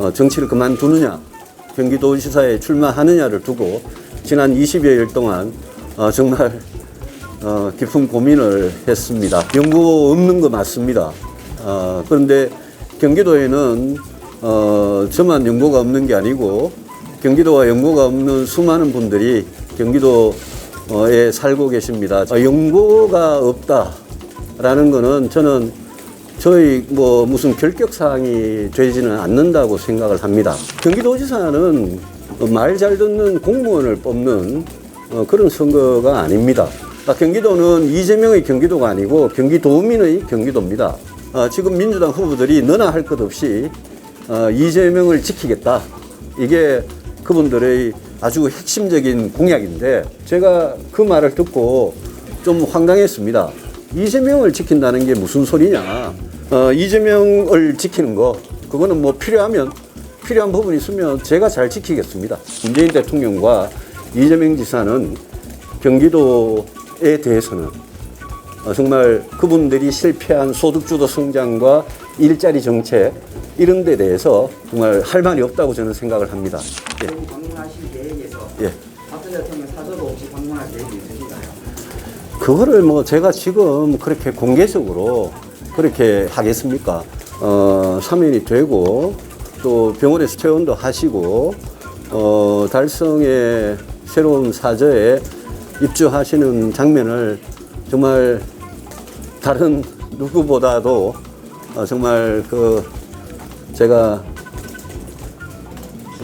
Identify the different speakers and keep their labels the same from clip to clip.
Speaker 1: 어, 정치를 그만두느냐, 경기도지사에 출마하느냐를 두고 지난 20여일 동안 어, 정말 어, 깊은 고민을 했습니다. 연구 없는 거 맞습니다. 어, 그런데 경기도에는 어, 저만 연고가 없는 게 아니고 경기도와 연고가 없는 수많은 분들이 경기도에 살고 계십니다. 어, 연고가 없다라는 거는 저는 저희 뭐 무슨 결격 사항이 되지는 않는다고 생각을 합니다. 경기도지사는 말 잘 듣는 공무원을 뽑는 어, 그런 선거가 아닙니다. 아, 경기도는 이재명의 경기도가 아니고 경기도민의 경기도입니다. 아, 지금 민주당 후보들이 너나 할 것 없이 어, 이재명을 지키겠다. 이게 그분들의 아주 핵심적인 공약인데 제가 그 말을 듣고 좀 황당했습니다. 이재명을 지킨다는 게 무슨 소리냐. 어, 이재명을 지키는 거, 그거는 뭐 필요하면, 필요한 부분이 있으면 제가 잘 지키겠습니다. 문재인 대통령과 이재명 지사는 경기도에 대해서는 어, 정말 그분들이 실패한 소득주도 성장과 일자리 정책 이런 데 대해서 정말 할 말이 없다고 저는 생각을 합니다. 예.
Speaker 2: 지금 방문하실 계획에서
Speaker 1: 예.
Speaker 2: 박전 대통령 사저도 없이 방문할 계획이 있으신가요?
Speaker 1: 그거를 뭐 제가 지금 그렇게 공개적으로 그렇게 하겠습니까? 어, 사면이 되고 또 병원에서 퇴원도 하시고 어, 달성의 새로운 사저에 입주하시는 장면을 정말 다른 누구보다도 어, 정말 그 제가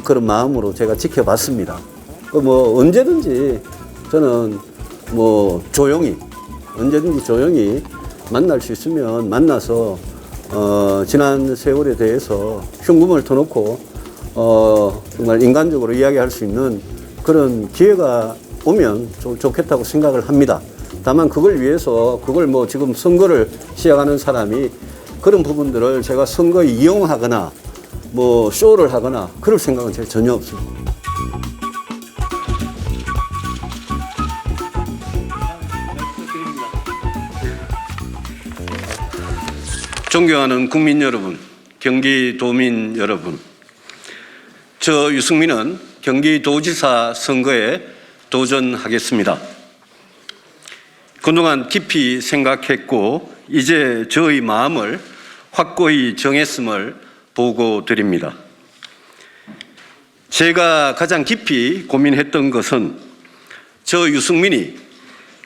Speaker 1: 그런 마음으로 제가 지켜봤습니다. 그뭐 언제든지 저는 뭐 조용히 언제든지 조용히 만날 수 있으면 만나서 어 지난 세월에 대해서 흉금을 터놓고 어 정말 인간적으로 이야기할 수 있는 그런 기회가 오면 좀 좋겠다고 생각을 합니다. 다만 그걸 위해서 그걸 뭐 지금 선거를 시작하는 사람이 그런 부분들을 제가 선거에 이용하거나 뭐 쇼를 하거나 그럴 생각은 제가 전혀 없습니다. 존경하는 국민 여러분, 경기도민 여러분. 저 유승민은 경기도지사 선거에 도전하겠습니다. 그동안 깊이 생각했고 이제 저의 마음을 확고히 정했음을 보고 드립니다. 제가 가장 깊이 고민했던 것은 저 유승민이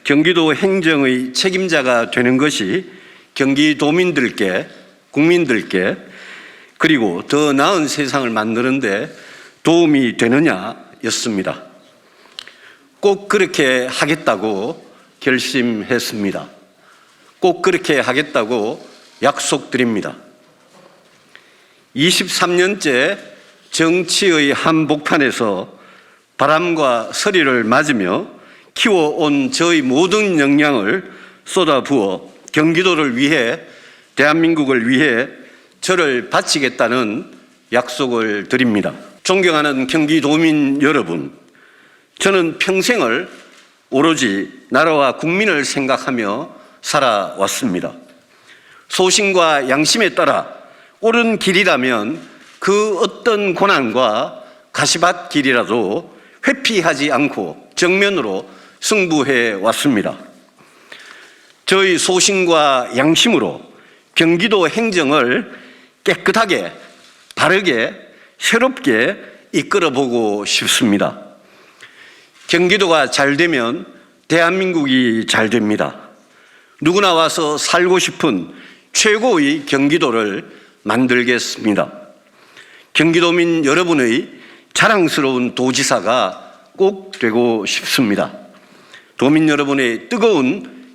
Speaker 1: 경기도 행정의 책임자가 되는 것이 경기도민들께 국민들께 그리고 더 나은 세상을 만드는데 도움이 되느냐였습니다. 꼭 그렇게 하겠다고 결심했습니다. 꼭 그렇게 하겠다고 약속드립니다. 23년째 정치의 한복판에서 바람과 서리를 맞으며 키워온 저의 모든 역량을 쏟아부어 경기도를 위해 대한민국을 위해 저를 바치겠다는 약속을 드립니다. 존경하는 경기도민 여러분, 저는 평생을 오로지 나라와 국민을 생각하며 살아왔습니다. 소신과 양심에 따라 옳은 길이라면 그 어떤 고난과 가시밭 길이라도 회피하지 않고 정면으로 승부해 왔습니다. 저희 소신과 양심으로 경기도 행정을 깨끗하게, 바르게, 새롭게 이끌어 보고 싶습니다. 경기도가 잘 되면 대한민국이 잘 됩니다. 누구나 와서 살고 싶은 최고의 경기도를 만들겠습니다. 경기도민 여러분의 자랑스러운 도지사가 꼭 되고 싶습니다. 도민 여러분의 뜨거운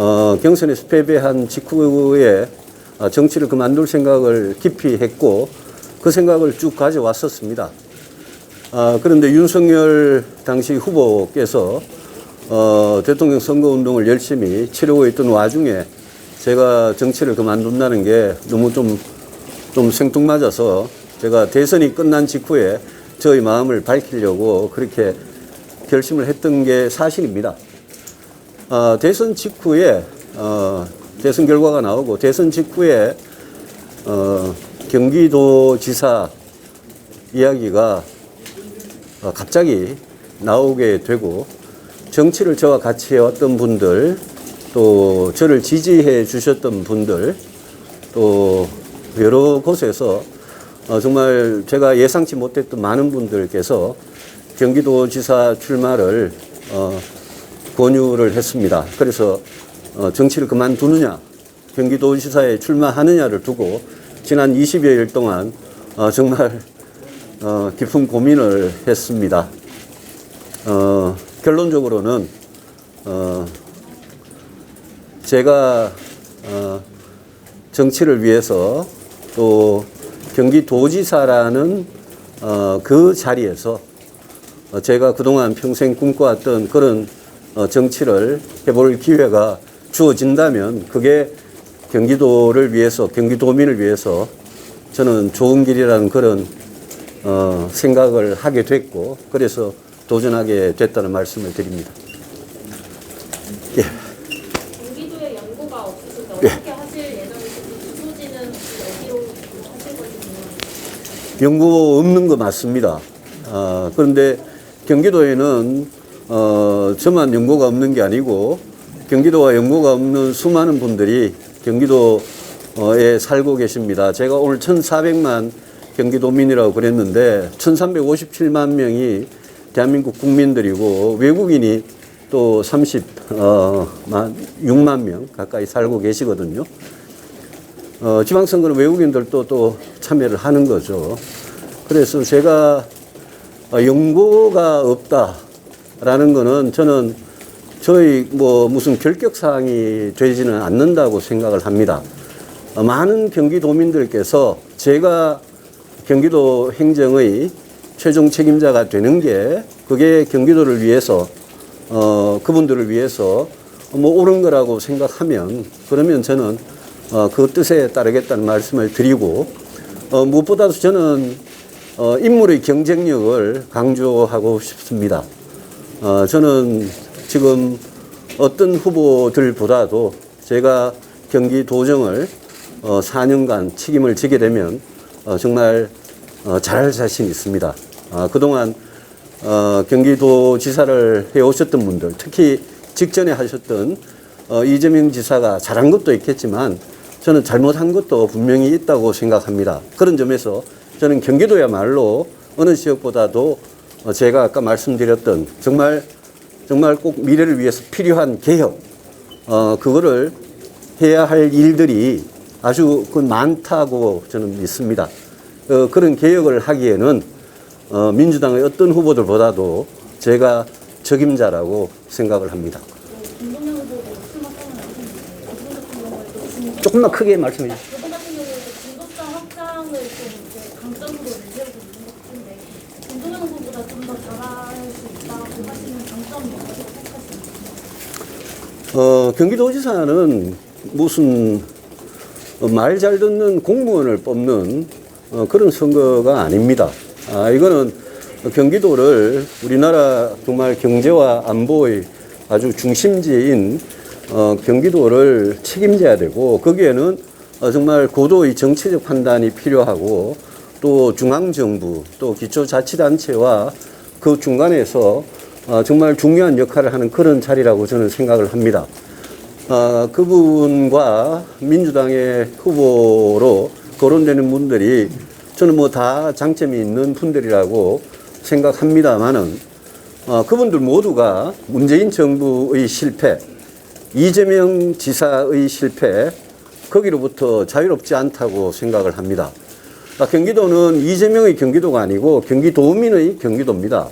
Speaker 1: 어, 경선에서 패배한 직후에 어, 정치를 그만둘 생각을 깊이 했고 그 생각을 쭉 가져왔었습니다. 아, 그런데 윤석열 당시 후보께서 어, 대통령 선거 운동을 열심히 치르고 있던 와중에 제가 정치를 그만둔다는 게 너무 좀, 좀 생뚱맞아서 제가 대선이 끝난 직후에 저의 마음을 밝히려고 그렇게 결심을 했던 게 사실입니다. 어, 대선 직후에 어, 대선 결과가 나오고 대선 직후에 어, 경기도지사 이야기가 어, 갑자기 나오게 되고 정치를 저와 같이 해왔던 분들 또 저를 지지해 주셨던 분들 또 여러 곳에서 어, 정말 제가 예상치 못했던 많은 분들께서 경기도지사 출마를 어, 권유를 했습니다. 그래서 어, 정치를 그만두느냐, 경기도지사에 출마하느냐를 두고 지난 20여일 동안 어, 정말 어, 깊은 고민을 했습니다. 어, 결론적으로는 어, 제가 어, 정치를 위해서 또 경기도지사라는 어, 그 자리에서 어, 제가 그동안 평생 꿈꿔왔던 그런 어, 정치를 해볼 기회가 주어진다면 그게 경기도를 위해서 경기도민을 위해서 저는 좋은 길이라는 그런 어, 생각을 하게 됐고 그래서 도전하게 됐다는 말씀을 드립니다. 예.
Speaker 3: 경기도에 연고가 없으신데
Speaker 1: 예.
Speaker 3: 어떻게 하실 예정이신지 소지는 어디로 하실 건지.
Speaker 1: 연구 없는 거 맞습니다. 아, 그런데 경기도에는 어, 저만 연고가 없는 게 아니고 경기도와 연고가 없는 수많은 분들이 경기도에 살고 계십니다. 제가 오늘 1,400만 경기도민이라고 그랬는데 1,357만 명이 대한민국 국민들이고 외국인이 또 30, 어, 만, 6만 명 가까이 살고 계시거든요. 어, 지방선거는 외국인들도 또 참여를 하는 거죠. 그래서 제가 어, 연고가 없다 라는 거는 저는 저희 뭐 무슨 결격사항이 되지는 않는다고 생각을 합니다. 어, 많은 경기도민들께서 제가 경기도 행정의 최종 책임자가 되는 게 그게 경기도를 위해서 어, 그분들을 위해서 뭐 옳은 거라고 생각하면 그러면 저는 어, 그 뜻에 따르겠다는 말씀을 드리고 어, 무엇보다도 저는 어, 인물의 경쟁력을 강조하고 싶습니다. 어, 저는 지금 어떤 후보들보다도 제가 경기도정을 어, 4년간 책임을 지게 되면 어, 정말 어, 잘할 자신 있습니다. 아, 그동안 어, 경기도 지사를 해오셨던 분들, 특히 직전에 하셨던 어, 이재명 지사가 잘한 것도 있겠지만 저는 잘못한 것도 분명히 있다고 생각합니다. 그런 점에서 저는 경기도야말로 어느 지역보다도 어, 제가 아까 말씀드렸던 정말 정말 꼭 미래를 위해서 필요한 개혁, 어, 그거를 해야 할 일들이 아주 그 많다고 저는 믿습니다. 어, 그런 개혁을 하기에는 어, 민주당의 어떤 후보들보다도 제가 적임자라고 생각을 합니다.
Speaker 3: 진-
Speaker 1: 조금만 크게 말씀해 주시죠.
Speaker 3: 그분 같은 경우에도 진도성 확장을 좀 이제 강점으로 내세우고 있는 것 같은데 김동연 후보보다 좀 더 잘할 수 있다고 하시는 장점이 어떻게 생각하시나요?
Speaker 1: 어, 경기도지사는 무슨 말 잘 듣는 공무원을 뽑는 어, 그런 선거가 아닙니다. 아, 이거는 경기도를 우리나라 정말 경제와 안보의 아주 중심지인 어, 경기도를 책임져야 되고 거기에는 어, 정말 고도의 정치적 판단이 필요하고 또 중앙정부 또 기초자치단체와 그 중간에서 어, 정말 중요한 역할을 하는 그런 자리라고 저는 생각을 합니다. 어, 그분과 민주당의 후보로 거론되는 분들이 저는 뭐 다 장점이 있는 분들이라고 생각합니다만은 어, 그분들 모두가 문재인 정부의 실패, 이재명 지사의 실패, 거기로부터 자유롭지 않다고 생각을 합니다. 아, 경기도는 이재명의 경기도가 아니고 경기도민의 경기도입니다.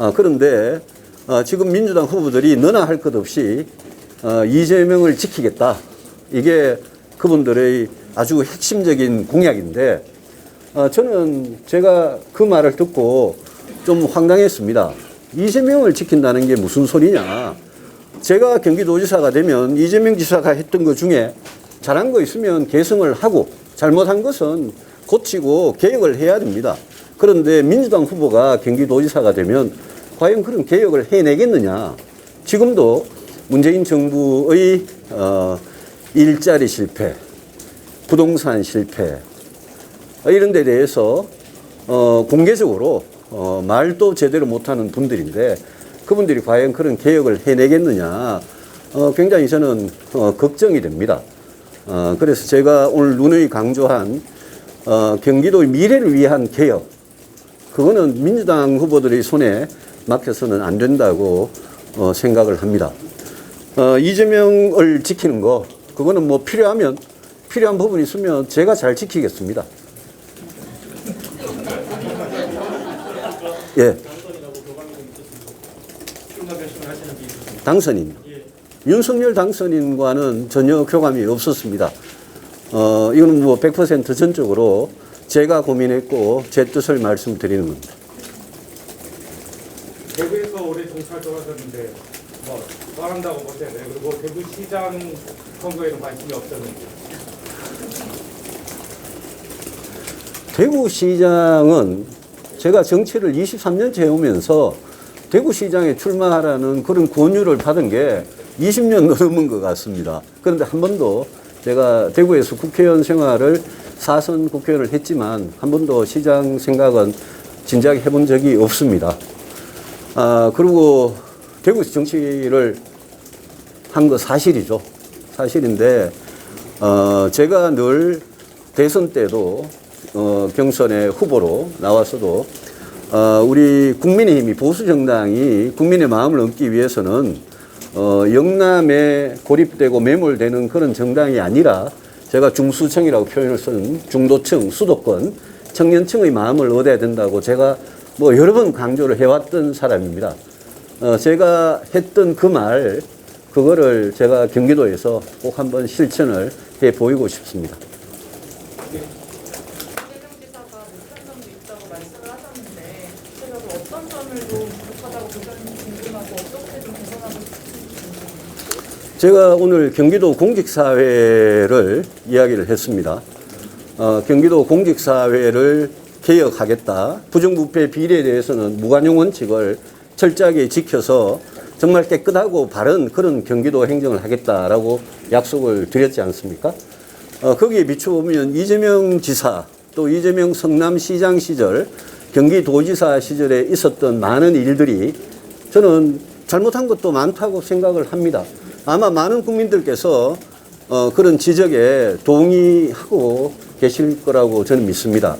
Speaker 1: 아, 그런데 어, 지금 민주당 후보들이 너나 할 것 없이 어, 이재명을 지키겠다. 이게 그분들의 아주 핵심적인 공약인데 어, 저는 제가 그 말을 듣고 좀 황당했습니다. 이재명을 지킨다는 게 무슨 소리냐. 제가 경기도지사가 되면 이재명 지사가 했던 것 중에 잘한 거 있으면 개성을 하고 잘못한 것은 고치고 개혁을 해야 됩니다. 그런데 민주당 후보가 경기도지사가 되면 과연 그런 개혁을 해내겠느냐. 지금도 문재인 정부의 어, 일자리 실패, 부동산 실패, 어, 이런 데 대해서 어, 공개적으로 어, 말도 제대로 못하는 분들인데 그분들이 과연 그런 개혁을 해내겠느냐 어, 굉장히 저는 어, 걱정이 됩니다. 어, 그래서 제가 오늘 누누이 강조한 어, 경기도의 미래를 위한 개혁 그거는 민주당 후보들의 손에 맡겨서는 안 된다고 어, 생각을 합니다. 어, 이재명을 지키는 거 그거는 뭐 필요하면 필요한 부분이 있으면 제가 잘 지키겠습니다. 예. 당선인. 윤석열 당선인과는 전혀 교감이 없었습니다. 어, 이거는 뭐 100% 전적으로 제가 고민했고 제 뜻을 말씀드리는 겁니다.
Speaker 4: 대구에서 올해 정치 활동하셨는데 뭐 떠난다고 보셔야 돼요. 그리고 대구시장 선거에는 관심이 없었는데
Speaker 1: 대구시장은 제가 정치를 23년째 해오면서 대구시장에 출마하라는 그런 권유를 받은 게 20년 넘은 것 같습니다. 그런데 한 번도 제가 대구에서 국회의원 생활을 사선 국회의원을 했지만 한 번도 시장 생각은 진작에 해본 적이 없습니다. 아, 그리고 대구에서 정치를 한 거 사실이죠. 사실인데, 어, 제가 늘 대선 때도 어, 경선의 후보로 나왔어도 어, 우리 국민의힘이 보수 정당이 국민의 마음을 얻기 위해서는 어, 영남에 고립되고 매몰되는 그런 정당이 아니라 제가 중수층이라고 표현을 쓴 중도층, 수도권, 청년층의 마음을 얻어야 된다고 제가 뭐 여러 번 강조를 해왔던 사람입니다. 어, 제가 했던 그 말, 그거를 제가 경기도에서 꼭 한번 실천을 해 보이고 싶습니다. 제가 오늘 경기도 공직사회를 이야기를 했습니다. 어, 경기도 공직사회를 개혁하겠다. 부정부패 비리에 대해서는 무관용 원칙을 철저하게 지켜서 정말 깨끗하고 바른 그런 경기도 행정을 하겠다라고 약속을 드렸지 않습니까? 어, 거기에 비춰보면 이재명 지사 또 이재명 성남시장 시절 경기도지사 시절에 있었던 많은 일들이 저는 잘못한 것도 많다고 생각을 합니다. 아마 많은 국민들께서 어, 그런 지적에 동의하고 계실 거라고 저는 믿습니다.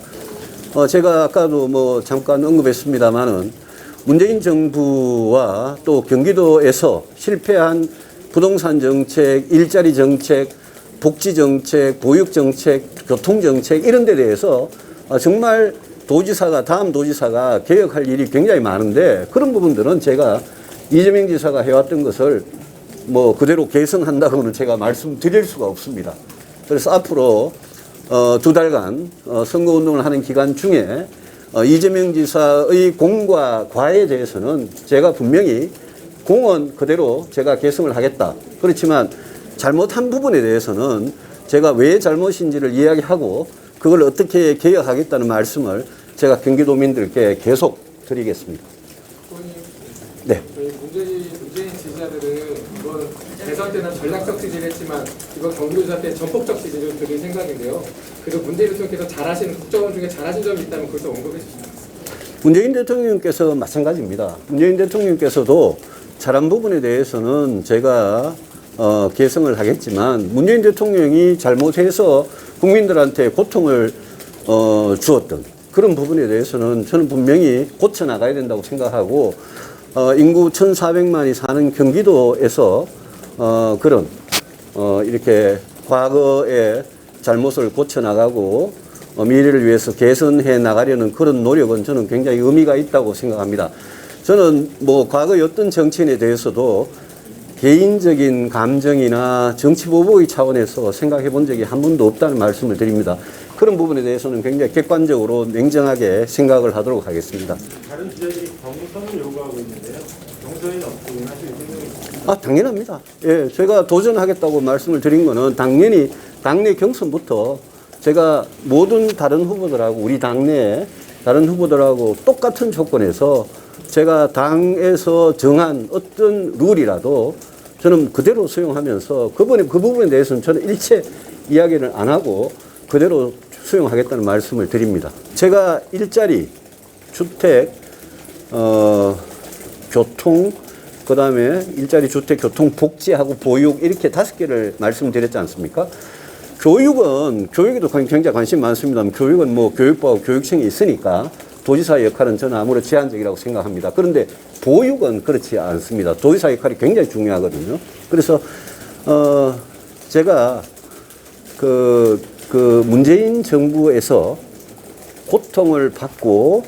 Speaker 1: 어, 제가 아까도 뭐 잠깐 언급했습니다만은 문재인 정부와 또 경기도에서 실패한 부동산 정책, 일자리 정책, 복지 정책, 보육 정책, 교통 정책 이런 데 대해서 어, 정말 도지사가 다음 도지사가 개혁할 일이 굉장히 많은데 그런 부분들은 제가 이재명 지사가 해왔던 것을 뭐 그대로 개선한다고는 제가 말씀드릴 수가 없습니다. 그래서 앞으로 어, 두 달간 어, 선거운동을 하는 기간 중에 어, 이재명 지사의 공과 과에 대해서는 제가 분명히 공은 그대로 제가 개선을 하겠다. 그렇지만 잘못한 부분에 대해서는 제가 왜 잘못인지를 이야기하고 그걸 어떻게 개혁하겠다는 말씀을 제가 경기도민들께 계속 드리겠습니다.
Speaker 5: 의원님,
Speaker 1: 네.
Speaker 5: 저희 문재인, 문재인 지지자들은 이번 대선 때는 전략적 지지를 했지만 이번 경기도지사 때 전폭적 지지를 드린 생각인데요. 그래도 문재인 대통령께서 잘하신 국정원 중에 잘하신 점이 있다면 그것도 언급해 주시면
Speaker 1: 문재인 대통령께서 마찬가지입니다. 문재인 대통령께서도 잘한 부분에 대해서는 제가 어, 개성을 하겠지만 문재인 대통령이 잘못해서 국민들한테 고통을 어, 주었던 그런 부분에 대해서는 저는 분명히 고쳐 나가야 된다고 생각하고 어, 인구 1,400만이 사는 경기도에서 어, 그런 어, 이렇게 과거의 잘못을 고쳐 나가고 어, 미래를 위해서 개선해 나가려는 그런 노력은 저는 굉장히 의미가 있다고 생각합니다. 저는 뭐 과거의 어떤 정치인에 대해서도 개인적인 감정이나 정치 보복의 차원에서 생각해 본 적이 한 번도 없다는 말씀을 드립니다. 그런 부분에 대해서는 굉장히 객관적으로 냉정하게 생각을 하도록 하겠습니다.
Speaker 4: 다른 지자들이 경선을 요구하고 있는데요. 경선이 없고
Speaker 1: 아, 당연합니다. 예, 제가 도전하겠다고 말씀을 드린 거는 당연히 당내 경선부터 제가 모든 다른 후보들하고 우리 당내 다른 후보들하고 똑같은 조건에서 제가 당에서 정한 어떤 룰이라도 저는 그대로 수용하면서 그분의 그 부분에 대해서는 저는 일체 이야기를 안 하고 그대로 수용하겠다는 말씀을 드립니다. 제가 일자리, 주택, 어, 교통, 그 다음에 일자리 주택, 교통, 복지하고 보육 이렇게 다섯 개를 말씀드렸지 않습니까? 교육은, 교육에도 굉장히 관심 많습니다. 교육은 뭐 교육부하고 교육청이 있으니까 도지사의 역할은 저는 아무래도 제한적이라고 생각합니다. 그런데 보육은 그렇지 않습니다. 도지사 역할이 굉장히 중요하거든요. 그래서, 어, 제가 그, 그 문재인 정부에서 고통을 받고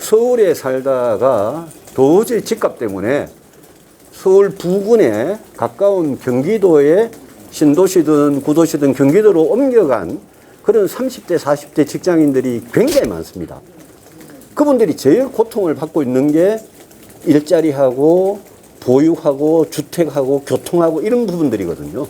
Speaker 1: 서울에 살다가 도저히 집값 때문에 서울 부근에 가까운 경기도의 신도시든 구도시든 경기도로 옮겨간 그런 30대, 40대 직장인들이 굉장히 많습니다. 그분들이 제일 고통을 받고 있는 게 일자리하고 보육하고 주택하고 교통하고 이런 부분들이거든요.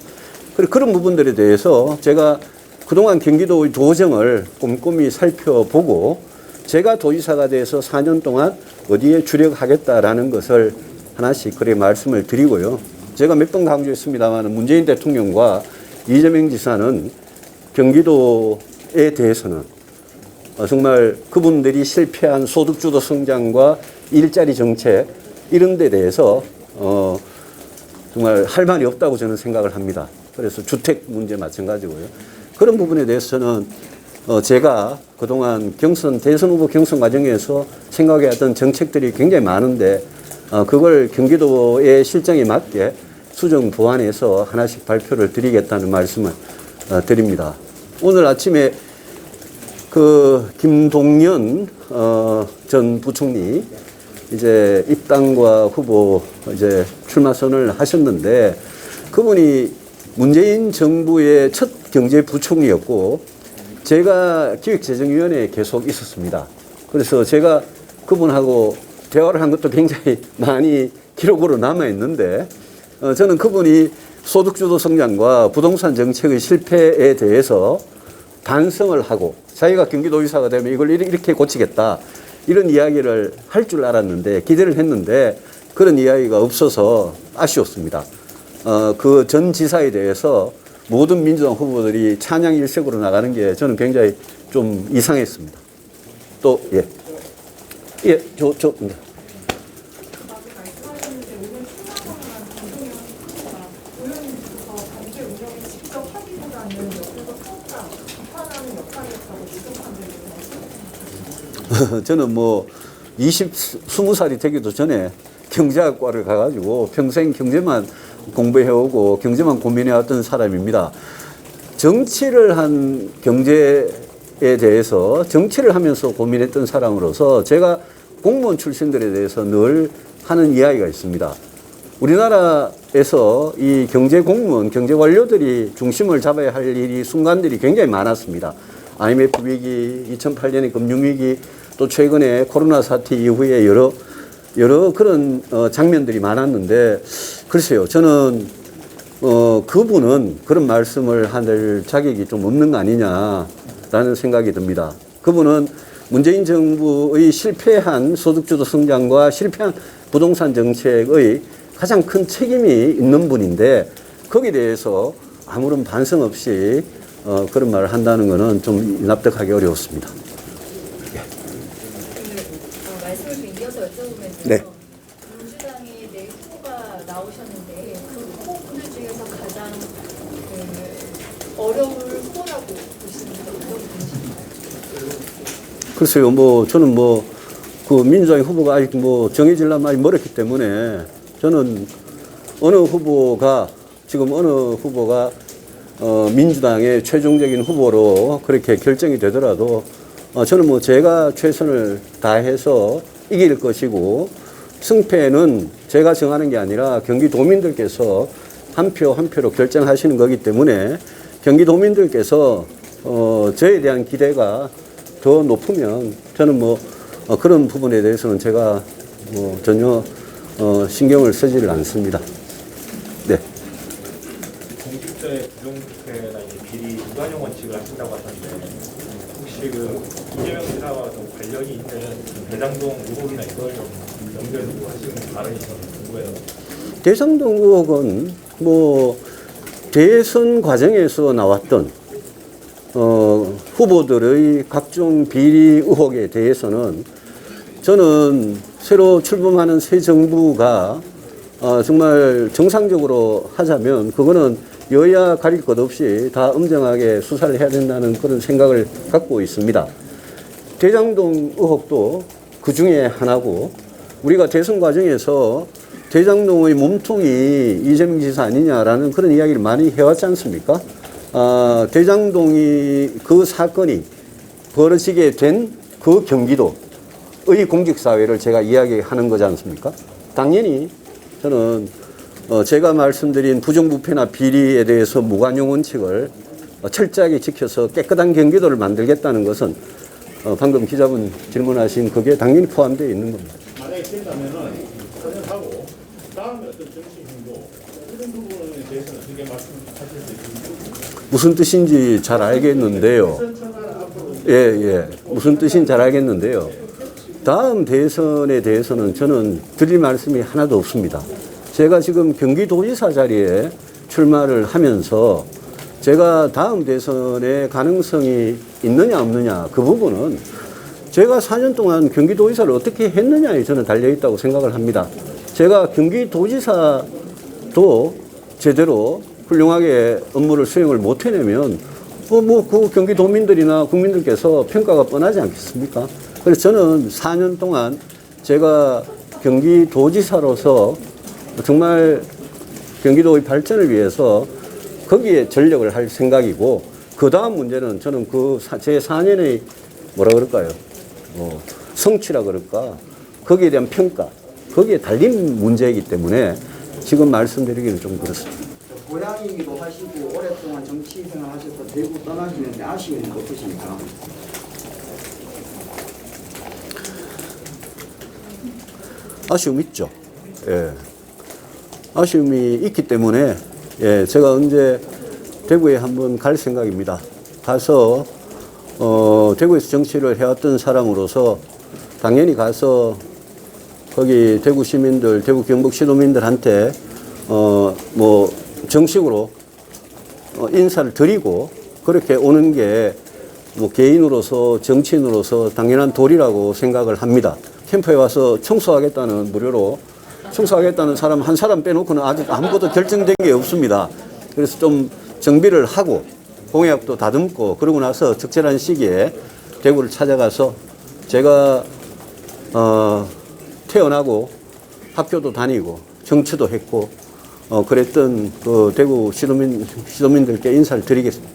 Speaker 1: 그래서 그런 부분들에 대해서 제가 그동안 경기도의 도정을 꼼꼼히 살펴보고 제가 도지사가 돼서 4년 동안 어디에 주력하겠다라는 것을 하나씩 그래 말씀을 드리고요. 제가 몇 번 강조했습니다만 문재인 대통령과 이재명 지사는 경기도에 대해서는 어, 정말 그분들이 실패한 소득주도 성장과 일자리 정책 이런 데 대해서 어, 정말 할 말이 없다고 저는 생각을 합니다. 그래서 주택 문제 마찬가지고요. 그런 부분에 대해서는 어, 제가 그동안 경선, 대선 후보 경선 과정에서 생각해왔던 정책들이 굉장히 많은데 어, 그걸 경기도의 실정에 맞게 수정 보완해서 하나씩 발표를 드리겠다는 말씀을 어, 드립니다. 오늘 아침에 그 김동연 어, 전 부총리 이제 입당과 후보 이제 출마 선언을 하셨는데 그분이 문재인 정부의 첫 경제부총리였고 제가 기획재정위원회에 계속 있었습니다. 그래서 제가 그분하고 대화를 한 것도 굉장히 많이 기록으로 남아 있는데 어, 저는 그분이 소득주도 성장과 부동산 정책의 실패에 대해서 반성을 하고 자기가 경기도지사가 되면 이걸 이렇게 고치겠다 이런 이야기를 할 줄 알았는데 기대를 했는데 그런 이야기가 없어서 아쉬웠습니다. 어, 그 전 지사에 대해서 모든 민주당 후보들이 찬양 일색으로 나가는 게 저는 굉장히 좀 이상했습니다. 또 예, 예, 저, 저, 네. 저는 뭐 20, 20살이 되기도 전에 경제학과를 가가지고 평생 경제만 공부해오고 경제만 고민해왔던 사람입니다. 정치를 한 경제에 대해서 정치를 하면서 고민했던 사람으로서 제가 공무원 출신들에 대해서 늘 하는 이야기가 있습니다. 우리나라에서 이 경제 공무원, 경제 관료들이 중심을 잡아야 할 일이 순간들이 굉장히 많았습니다. IMF 위기, 2008년의 금융위기, 또 최근에 코로나 사태 이후에 여러 여러 그런 어, 장면들이 많았는데 글쎄요, 저는 어, 그분은 그런 말씀을 할 자격이 좀 없는 거 아니냐 라는 생각이 듭니다. 그분은 문재인 정부의 실패한 소득주도 성장과 실패한 부동산 정책의 가장 큰 책임이 있는 분인데 거기에 대해서 아무런 반성 없이 어, 그런 말을 한다는 것은 좀 납득하기 어려웠습니다.
Speaker 6: 근데 어, 말씀을 좀 이어서 여쭤보면요.
Speaker 1: 네.
Speaker 6: 민주당의 네 후보가 나오셨는데 그 후보분들 중에서 가장 그 어려울 후보라고 보시는 게 어떤 분이신가요?
Speaker 1: 글쎄요, 뭐, 저는 뭐, 그 민주당의 후보가 아직 뭐 정해질라면 아직 멀었기 때문에 저는 어느 후보가, 지금 어느 후보가 어, 민주당의 최종적인 후보로 그렇게 결정이 되더라도 어, 저는 뭐 제가 최선을 다해서 이길 것이고 승패는 제가 정하는 게 아니라 경기도민들께서 한 표한 표로 결정하시는 거기 때문에 경기도민들께서 어, 저에 대한 기대가 더 높으면 저는 뭐 어, 그런 부분에 대해서는 제가 뭐 전혀 어, 신경을 쓰지를 않습니다. 네.
Speaker 7: 공직자의 부정부패나 비리 무관용 원칙을 하신다고 하셨는데 혹시 그 이재명 지사와 좀 관련이 있는 대장동 의혹이나 이걸 좀 연결해서 하시는 발언이 좀 궁금해요.
Speaker 1: 대장동 의혹은 뭐 대선 과정에서 나왔던 어, 후보들의 각종 비리 의혹에 대해서는 저는 새로 출범하는 새 정부가 어, 정말 정상적으로 하자면 그거는 여야 가릴 것 없이 다 엄정하게 수사를 해야 된다는 그런 생각을 갖고 있습니다. 대장동 의혹도 그 중에 하나고 우리가 대선 과정에서 대장동의 몸통이 이재명 지사 아니냐라는 그런 이야기를 많이 해왔지 않습니까? 아, 대장동이 그 사건이 벌어지게 된 그 경기도의 공직사회를 제가 이야기하는 거지 않습니까? 당연히 저는 어, 제가 말씀드린 부정부패나 비리에 대해서 무관용 원칙을 어, 철저하게 지켜서 깨끗한 경기도를 만들겠다는 것은 어, 방금 기자분 질문하신 그게 당연히 포함되어 있는 겁니다.
Speaker 8: 만약에 된다면은 선언하고 다음에 어떤 정치 행동 이런 부분에 대해서는 어떻게 말씀하실 수 있습니까?
Speaker 1: 무슨 뜻인지 잘 알겠는데요. 예, 예. 무슨 뜻인지 잘 알겠는데요. 다음 대선에 대해서는 저는 드릴 말씀이 하나도 없습니다. 제가 지금 경기도지사 자리에 출마를 하면서 제가 다음 대선에 가능성이 있느냐 없느냐 그 부분은 제가 4년 동안 경기도지사를 어떻게 했느냐에 저는 달려있다고 생각을 합니다. 제가 경기도지사도 제대로 훌륭하게 업무를 수행을 못 해내면 어, 뭐, 그 경기도민들이나 국민들께서 평가가 뻔하지 않겠습니까? 그래서 저는 4년 동안 제가 경기도지사로서 정말 경기도의 발전을 위해서 거기에 전력을 할 생각이고, 그 다음 문제는 저는 그 제 4년의 뭐라 그럴까요? 뭐, 성취라 그럴까? 거기에 대한 평가, 거기에 달린 문제이기 때문에 지금 말씀드리기는 좀 그렇습니다.
Speaker 2: 고향이기도 하시고 오랫동안 정치 생활하셔서 대구 떠나시는데 아쉬움은 없으십니까?
Speaker 1: 아쉬움 있죠. 예. 아쉬움이 있기 때문에 예, 제가 언제 대구에 한번 갈 생각입니다. 가서 어, 대구에서 정치를 해왔던 사람으로서 당연히 가서 거기 대구 시민들, 대구 경북 시도민들한테 어, 뭐 정식으로 어, 인사를 드리고 그렇게 오는 게 뭐 개인으로서 정치인으로서 당연한 도리라고 생각을 합니다. 캠프에 와서 청소하겠다는 무료로 청소하겠다는 사람 한 사람 빼놓고는 아직 아무것도 결정된 게 없습니다. 그래서 좀 정비를 하고 공약도 다듬고 그러고 나서 적절한 시기에 대구를 찾아가서 제가 어, 태어나고 학교도 다니고 정치도 했고 어, 그랬던 그 대구 시도민 시도민들께 인사를 드리겠습니다.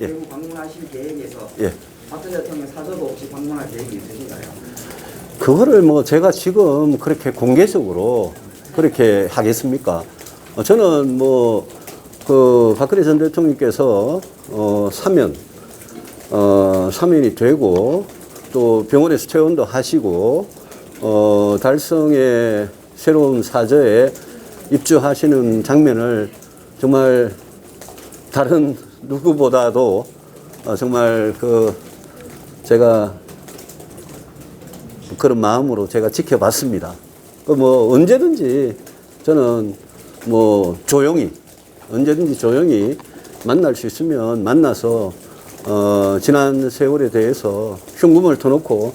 Speaker 1: 예.
Speaker 2: 대구 방문하실 계획에서
Speaker 1: 예.
Speaker 2: 박 대통령 사저도 없이 방문할 계획이 있으신가요?
Speaker 1: 그거를 뭐 제가 지금 그렇게 공개적으로 그렇게 하겠습니까? 어, 저는 뭐, 그, 박근혜 전 대통령께서, 어, 사면, 어, 사면이 되고, 또 병원에서 퇴원도 하시고, 어, 달성의 새로운 사저에 입주하시는 장면을 정말 다른 누구보다도 어, 정말 그, 제가 그런 마음으로 제가 지켜봤습니다. 그뭐 언제든지 저는 뭐 조용히 언제든지 조용히 만날 수 있으면 만나서 어 지난 세월에 대해서 흉금을 터놓고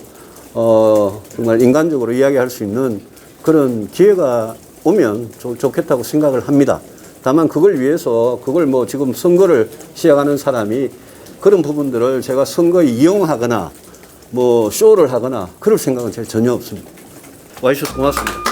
Speaker 1: 어 정말 인간적으로 이야기할 수 있는 그런 기회가 오면 좋, 좋겠다고 생각을 합니다. 다만 그걸 위해서 그걸 뭐 지금 선거를 시작하는 사람이 그런 부분들을 제가 선거에 이용하거나 뭐 쇼를 하거나 그럴 생각은 전혀 없습니다. 와주셔서 고맙습니다.